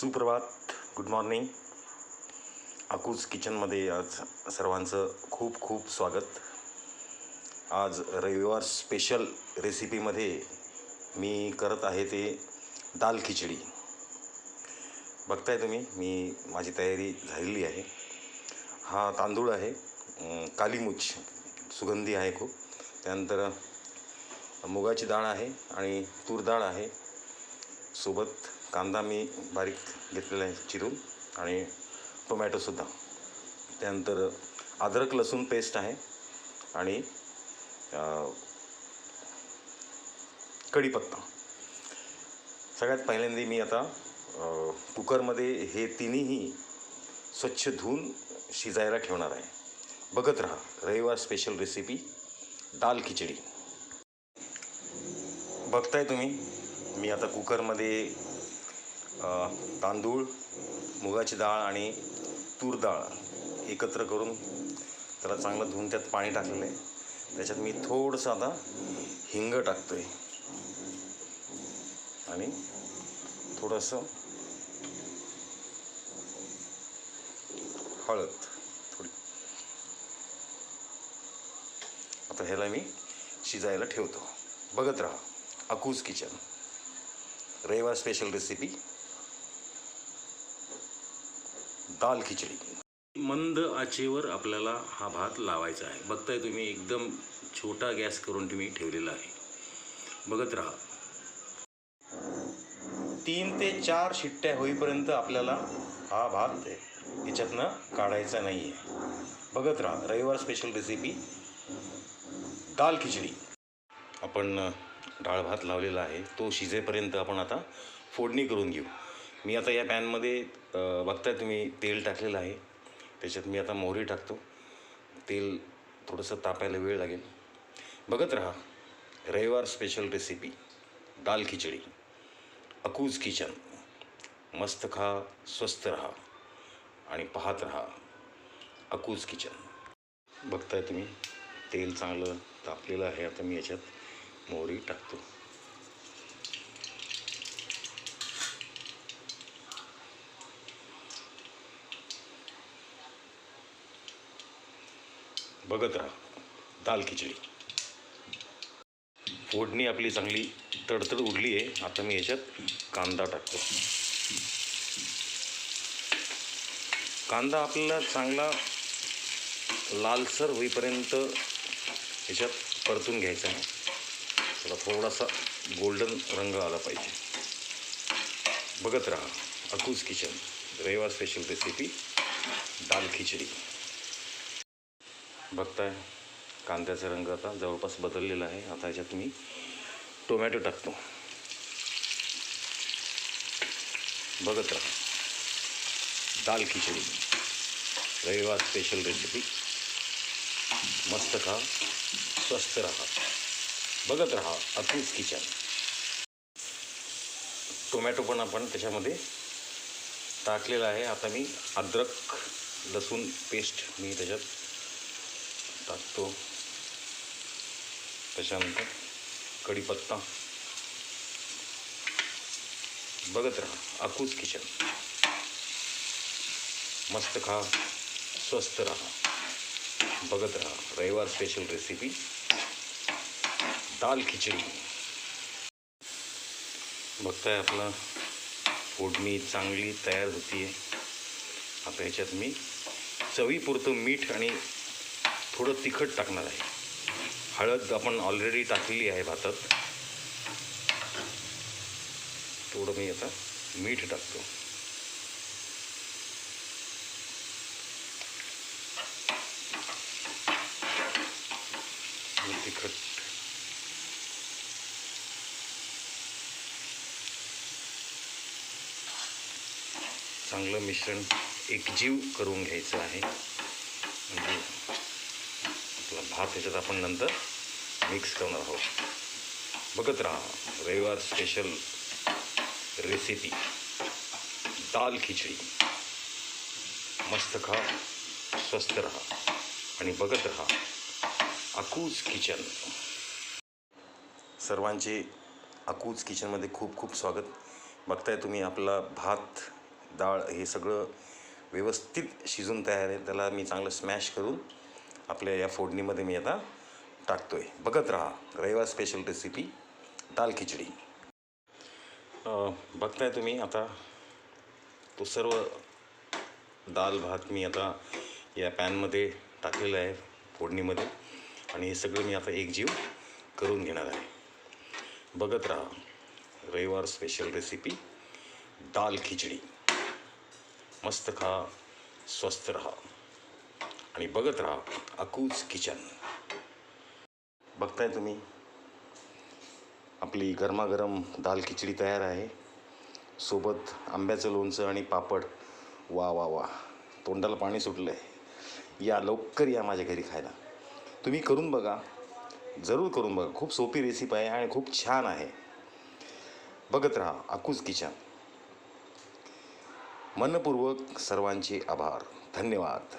सुप्रभात. Good morning अकूज किचनमध्ये आज सर्वांचं खूप खूप स्वागत. आज रविवार स्पेशल रेसिपीमध्ये मी करत आहे ते दाल खिचडी. बघताय तुम्ही मी माझी तयारी झालेली आहे. हा तांदूळ आहे कालीमुच सुगंधी आहे खूप. त्यानंतर मुगाची डाळ आहे आणि तूर डाळ आहे. सोबत कांदा मी बारीक घेतलेला आहे चिरून आणि टोमॅटोसुद्धा त्यानंतर अद्रक लसूण पेस्ट आहे आणि कढीपत्ता. सगळ्यात पहिल्यांदा मी आता कुकरमध्ये हे तिन्हीही स्वच्छ धुवून शिजायला ठेवणार आहे. बघत राहा रविवार स्पेशल रेसिपी दाल खिचडी. बघताय तुम्ही मी आता कुकरमध्ये तांदूळ मुगाची डाळ आणि तूर डाळ एकत्र करून त्याला चांगलं धुवून त्यात पाणी टाकलेलं आहे. त्याच्यात मी थोडंसं आता हिंग टाकतो आहे आणि थोडंसं हळद थोडी. आता ह्याला मी शिजायला ठेवतो. बघत राहा. अकूज किचन. रविवार स्पेशल रेसिपी दाल खिचडी. मंद आचेवर आपल्याला हा भात लावायचा आहे. बघताय तुम्ही एकदम छोटा गॅस करून तुम्ही ठेवलेला आहे. बघत राहा. तीन ते चार शिट्ट्या होईपर्यंत आपल्याला हा भात याच्यातनं काढायचा नाही आहे बघत राहा रविवार स्पेशल रेसिपी दाल खिचडी. आपण डाळ भात लावलेला आहे. तो शिजेपर्यंत आपण आता फोडणी करून घेऊ. मी आता या पॅनमध्ये बघताय तुम्ही तेल टाकलेलं आहे. त्याच्यात मी आता मोहरी टाकतो. तेल थोडंसं तापायला वेळ लागेल. बघत राहा. रविवार स्पेशल रेसिपी दाल खिचडी. अकूज किचन. मस्त खा स्वस्त राहा. आणि पाहत राहा. अकूज किचन. बघताय तुम्ही तेल चांगलं तापलेलं आहे. आता मी याच्यात मोहरी टाकतो. बघत राहा. दाल खिचडी. फोडणी आपली चांगली तडतड उडली आहे. आता मी याच्यात कांदा टाकतो. कांदा आपल्याला चांगला लालसर होईपर्यंत याच्यात परतून घ्यायचा आहे. त्याला थोडासा गोल्डन रंग आला पाहिजे. बघत राहा. अकूज किचन. रविवार स्पेशल रेसिपी दाल खिचडी. बघताय कांद्याचा रंग आता जवळपास बदललेला आहे. आता याच्यात मी टोमॅटो टाकतो. बघत राहा. दाल खिचडी. रविवार स्पेशल रेसिपी मस्त खा. स्वस्त राहा. बघत राहा. अतिच किचन. टोमॅटो पण आपण त्याच्यामध्ये टाकलेला आहे. आता मी अद्रक लसूण पेस्ट मी त्याच्यात टाकतो त्याच्यानंतर कढीपत्ता. बघत राहा अकूज किचन. मस्त खा स्वस्त राहा. बघत राहा रविवार स्पेशल रेसिपी दाल खिचडी. बघताय आपला फोडणी चांगली तयार होती आहे आता ह्याच्यात मी चवीपुरतं मीठ आणि थोडं तिखट टाकणार आहे. हळद आपण ऑलरेडी टाकलेली आहे भातात. थोडं मी आता मीठ टाकतो. तिखट. चांगलं मिश्रण एकजीव करून घ्यायचं आहे. म्हणजे हा भात आपण नंतर मिक्स करणार आहोत. बघत राहा रविवार स्पेशल रेसिपी दाल खिचडी. मस्त खा स्वस्त राहा. आणि बघत राहा अकूज किचन. सर्वांचे अकूज किचनमध्ये खूप खूप स्वागत. बघताय तुम्ही आपला भात डाळ हे सगळं व्यवस्थित शिजून तयार आहे. त्याला मी चांगलं स्मॅश करून आपल्या या फोडणीमध्ये मी आता टाकतो आहे बघत राहा रविवार स्पेशल रेसिपी दाल खिचडी. बघताय तुम्ही आता तो सर्व दाल भात मी आता या पॅनमध्ये टाकलेलं आहे फोडणीमध्ये. आणि हे सगळं मी आता एकजीव करून घेणार आहे. बघत राहा रविवार स्पेशल रेसिपी दाल खिचडी. मस्त खा स्वस्त रहा. आणि बघत राहा अकूज किचन. बघताय तुम्ही आपली गरमागरम दाल खिचडी तयार आहे. सोबत आंब्याचं लोणचं आणि पापड. वा वा वा तोंडाला पाणी सुटलं आहे या लवकर या माझ्या घरी खायला. तुम्ही करून बघा जरूर करून बघा. खूप सोपी रेसिपी आहे आणि खूप छान आहे. बघत राहा अकूज किचन. मनपूर्वक सर्वांचे आभार. धन्यवाद.